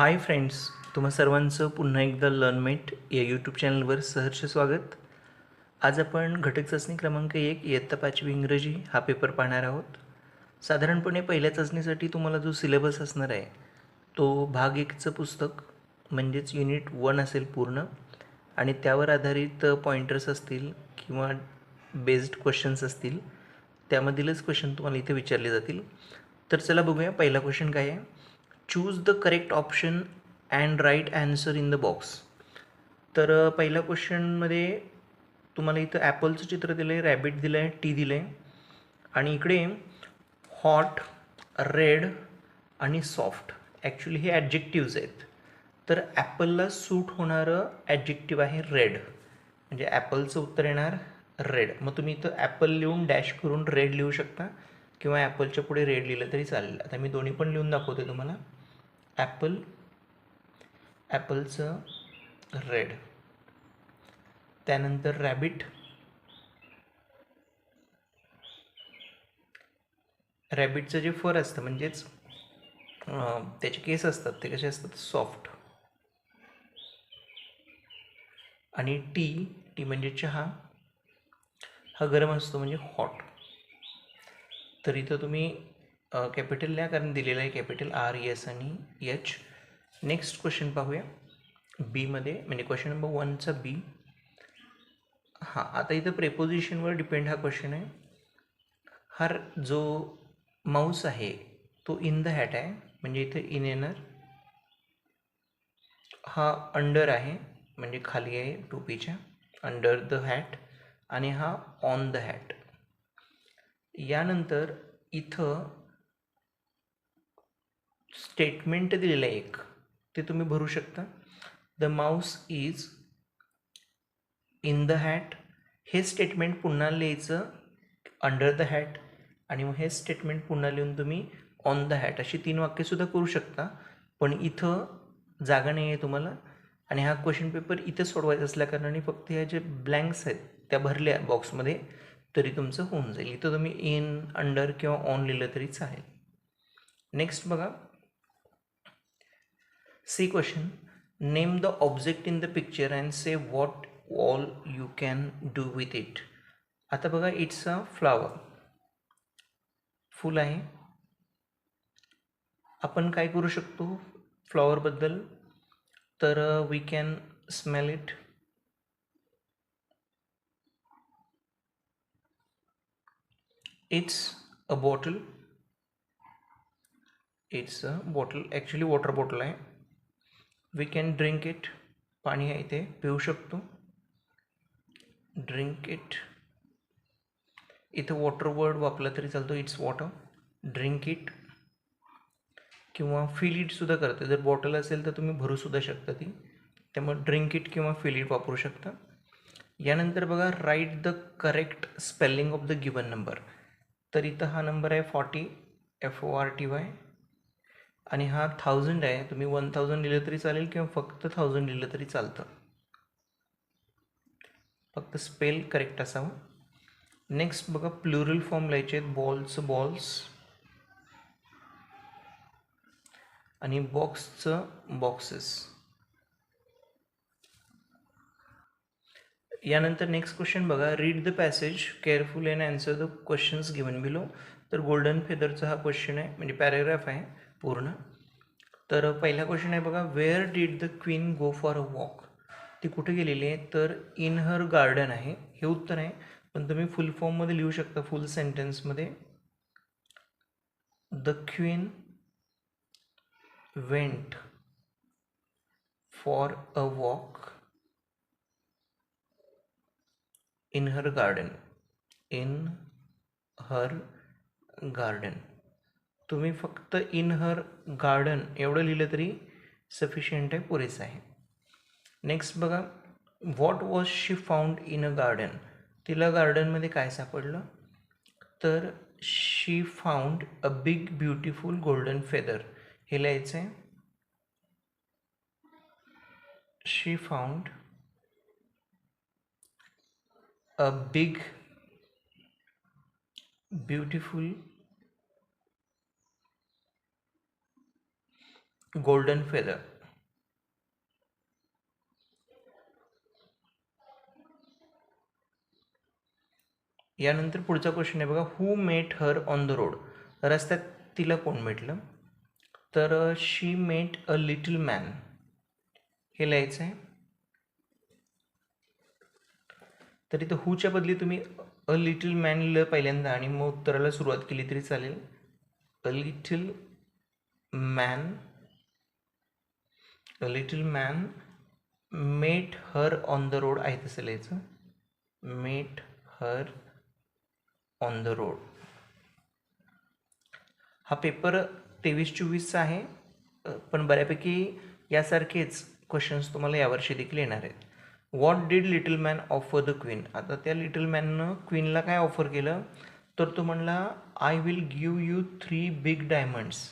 Hi friends तुम्हा सर्वांचं पुन्हा एकदा लर्नमेट या यूट्यूब चॅनलवर सहर्ष स्वागत. आज आपण घटक चाचणी क्रमांक एक इयत्ता पाचवी इंग्रजी हा पेपर पाहणार आहोत. साधारणपणे पहिल्या चाचणीसाठी तुम्हाला जो सिलेबस असणार आहे तो भाग एकचं पुस्तक म्हणजेच युनिट वन असेल पूर्ण आणि त्यावर आधारित पॉइंटर्स असतील किंवा बेस्ड क्वेश्चन्स असतील त्यामधीलच क्वेश्चन तुम्हाला इथे विचारले जातील. तर चला बघूया पहिला क्वेश्चन काय आहे? Choose the correct option and write answer in the box तर पहिल्या क्वेश्चनमध्ये तुम्हाला इथं ॲपलचं चित्र दिलं आहे रॅबिट दिलं आहे टी दिलं आहे आणि इकडे हॉट रेड आणि सॉफ्ट ॲक्च्युली हे ॲडजेक्टिव्ज आहेत. तर ॲपलला सूट होणारं ॲडजेक्टिव्ह आहे रेड म्हणजे ॲपलचं उत्तर येणार रेड मग तुम्ही इथं ॲपल लिहून डॅश करून रेड लिहू शकता किंवा ॲपलच्या पुढे रेड लिहिलं तरी चालेल. आता मी दोन्ही पण लिहून दाखवते तुम्हाला. ॲपल ॲपलचं रेड त्यानंतर रॅबिट रॅबिटचं जे फर असतं म्हणजेच त्याचे केस असतात ते कसे असतात? सॉफ्ट आणि टी टी म्हणजे चहा. हा गरम असतो म्हणजे हॉट तर इथं तुम्ही कॅपिटल या कारण दिलेलं आहे कॅपिटल आर एस आणि एच नेक्स्ट क्वेश्चन पाहूया. बीमध्ये म्हणजे क्वेश्चन नंबर वनचा बी हां आता इथं प्रेपोजिशनवर डिपेंड हा क्वेश्चन आहे. हा जो माऊस आहे तो इन द हॅट आहे. म्हणजे इथे इन येणार. हा अंडर आहे म्हणजे खाली आहे टोपीच्या. अंडर द हॅट आणि हा ऑन द हॅट यानंतर इथं स्टेटमेंट दिलेलं आहे एक. ते तुम्ही भरू शकता. The mouse is in the hat हे स्टेटमेंट पुन्हा लिहायचं अंडर द हॅट आणि मग हे स्टेटमेंट पुन्हा लिहून तुम्ही ऑन द हॅट अशी तीन वाक्यसुद्धा करू शकता. पण इथं जागा नाही आहे तुम्हाला. आणि हा क्वेश्चन पेपर इथं सोडवायचा असल्याकारणाने फक्त ह्या जे ब्लँक्स आहेत त्या भरल्या बॉक्समध्ये तरी तुमचं होऊन जाईल. इथं तुम्ही इन अंडर किंवा ऑन लिहिलं तरी चालेल. नेक्स्ट बघा. C question name the object in the picture and say what all you can do with it आता बघा इट्स अ फ्लावर फुल आहे. आपण काय करू शकतो? फ्लॉवरबद्दल तर we can smell it it's a bottle it's a bottle actually water bottle आहे. वी कॅन ड्रिंक इट पाणी आहे इथे. पिऊ शकतो. ड्रिंक इट इथं वॉटर वर्ड वापरला तरी चालतो. इट्स वॉटर ड्रिंक इट किंवा फिल इटसुद्धा करते. जर बॉटल असेल तर तुम्ही भरूसुद्धा शकता ती. त्यामुळे ड्रिंक इट किंवा फिल इट वापरू शकता. यानंतर बघा write the correct spelling of the given number तर इथं हा नंबर आहे forty F O R T Y आणि हा थाउजंड आहे. तुम्ही वन थाउजंड लिहिलं तरी चालेल किंवा फक्त थाउजंड लिहिलं तरी चालतं. फक्त स्पेल करेक्ट असावं. नेक्स्ट बघा प्लुरल फॉर्म लिहायचे आहेत. बॉल्स बॉल्स आणि बॉक्सचं बॉक्सेस यानंतर नेक्स्ट क्वेश्चन बघा. Read the passage careful and answer the questions given below तर गोल्डन फेदरचा हा क्वेश्चन आहे. म्हणजे पॅरेग्राफ आहे. पूर्ण. तर पहिला क्वेश्चन आहे बघा where did the queen go for a walk ती कुठे गेलेली आहे? तर इन हर गार्डन आहे. हे उत्तर आहे. पण तुम्ही फुल फॉर्ममध्ये लिहू शकता फुल सेंटेन्समध्ये the queen went for a walk in her garden in her garden तुम्ही फक्त इन हर गार्डन एवढं लिहिलं तरी सफिशियंट आहे पुरेसं आहे. नेक्स्ट बघा what was she found in a garden तिला गार्डनमध्ये काय सापडलं? तर she found a big beautiful golden feather हे लिहायचं आहे she found a big beautiful golden feather यानंतर पुढचा क्वेश्चन आहे बघा who met her on the road रस्त्यात तिला कोण भेटलं? तर she met a little man हे लिहायचं आहे तर इथं हूच्या बदली तुम्ही अ लिटिल मॅन लिहिलं पहिल्यांदा आणि मग उत्तराला सुरुवात केली तरी चालेल. A little man the little man met her on the road आहे तसं लिहायचं. Met her on the road हा पेपर तेवीस चोवीसचा आहे. पण बऱ्यापैकी यासारखेच क्वेश्चन्स तुम्हाला यावर्षी देखील येणार आहेत. What did little man offer the queen आता त्या लिटल मॅननं क्वीनला काय ऑफर केलं? तर तो म्हणला I will give you three big diamonds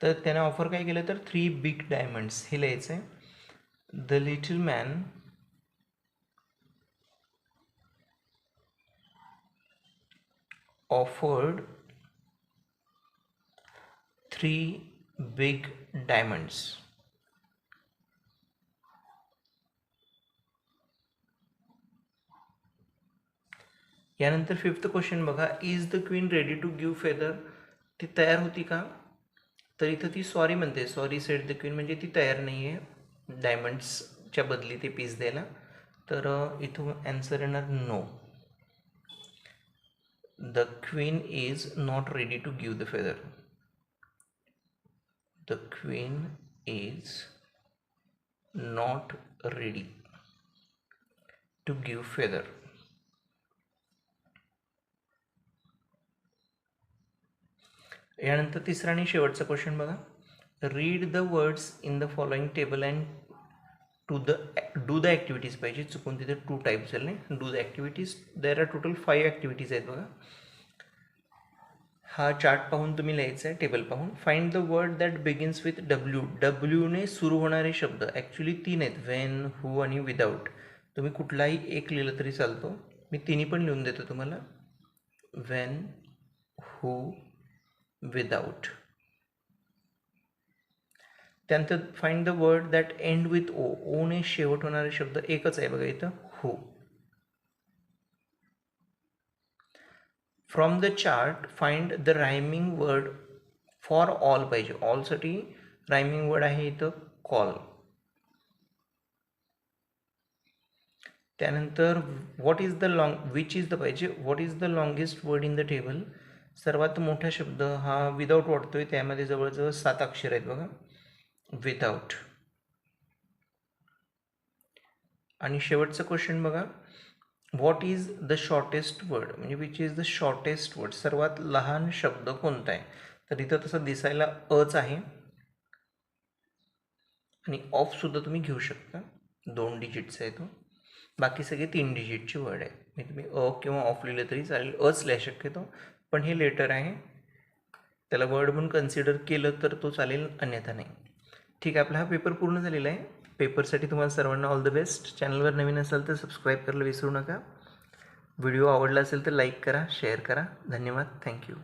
तर त्याने ऑफर काय केलं तर थ्री बिग डायमंड्स हे लिहायचं आहे the little man offered three big diamonds यानंतर फिफ्थ क्वेश्चन बघा is the queen ready to give feather ती तयार होती का? तर इथं ती सॉरी म्हणते. सॉरी सेट द क्वीन म्हणजे ती तयार नाही आहे डायमंड्सच्या बदली ते पीस द्यायला. तर इथून ॲन्सर येणार no the queen is not ready to give the feather the queen is not ready to give feather यानंतर तिसरा आणि शेवटचा क्वेश्चन बघा. Read the words in the following table and to the do the activities पाहिजे. चुकून तिथे to type झाले do the activities there are total five activities आहेत बघा. हा चार्ट पाहून तुम्ही लिहायचं आहे टेबल पाहून. Find the word that begins with W डब्ल्यूने सुरू होणारे शब्द. ॲक्च्युली तीन आहेत. वेन हू आणि विदाऊट तुम्ही कुठलाही एक लिहिलं तरी चालतो. मी तिन्ही पण लिहून देतो तुम्हाला. When who without. त्यानंतर find the word that end with O one शेवट होणारे शब्द एकच आहे बघा इथं. हो from the chart find the rhyming word for all पाहिजे. ऑलसाठी रायमिंग वर्ड आहे इथं कॉल त्यानंतर what is the long which is the पाहिजे? What is the longest word in the table सर्वात मोठा शब्द हा विदाऊट वाटतोय त्यामध्ये जवळजवळ सात अक्षर आहेत बघा. विदाऊट आणि शेवटचं क्वेश्चन बघा. What is the shortest word म्हणजे which is the shortest word सर्वात लहान शब्द कोणता आहे? तर इथं तसं दिसायला अच आहे. आणि ऑफ सुद्धा तुम्ही घेऊ शकता. दोन डिजिटचा आहे तो. बाकी सगळे तीन डिजिटचे वर्ड आहे म्हणजे तुम्ही अ किंवा ऑफ लिहिलं तरी चालेल. अच लिहा शक्यतो. पण हे लेटर आहे. त्याला वर्ड म्हणून कन्सिडर केलं तर तो चालेल अन्यथा नाही. ठीक आहे आपला हा पेपर पूर्ण झालेला आहे. पेपरसाठी तुम्हाला सर्वांना ऑल द बेस्ट चॅनलवर नवीन असाल तर सबस्क्राईब करायला विसरू नका. व्हिडिओ आवडला असेल तर लाईक करा शेअर करा. धन्यवाद. थँक्यू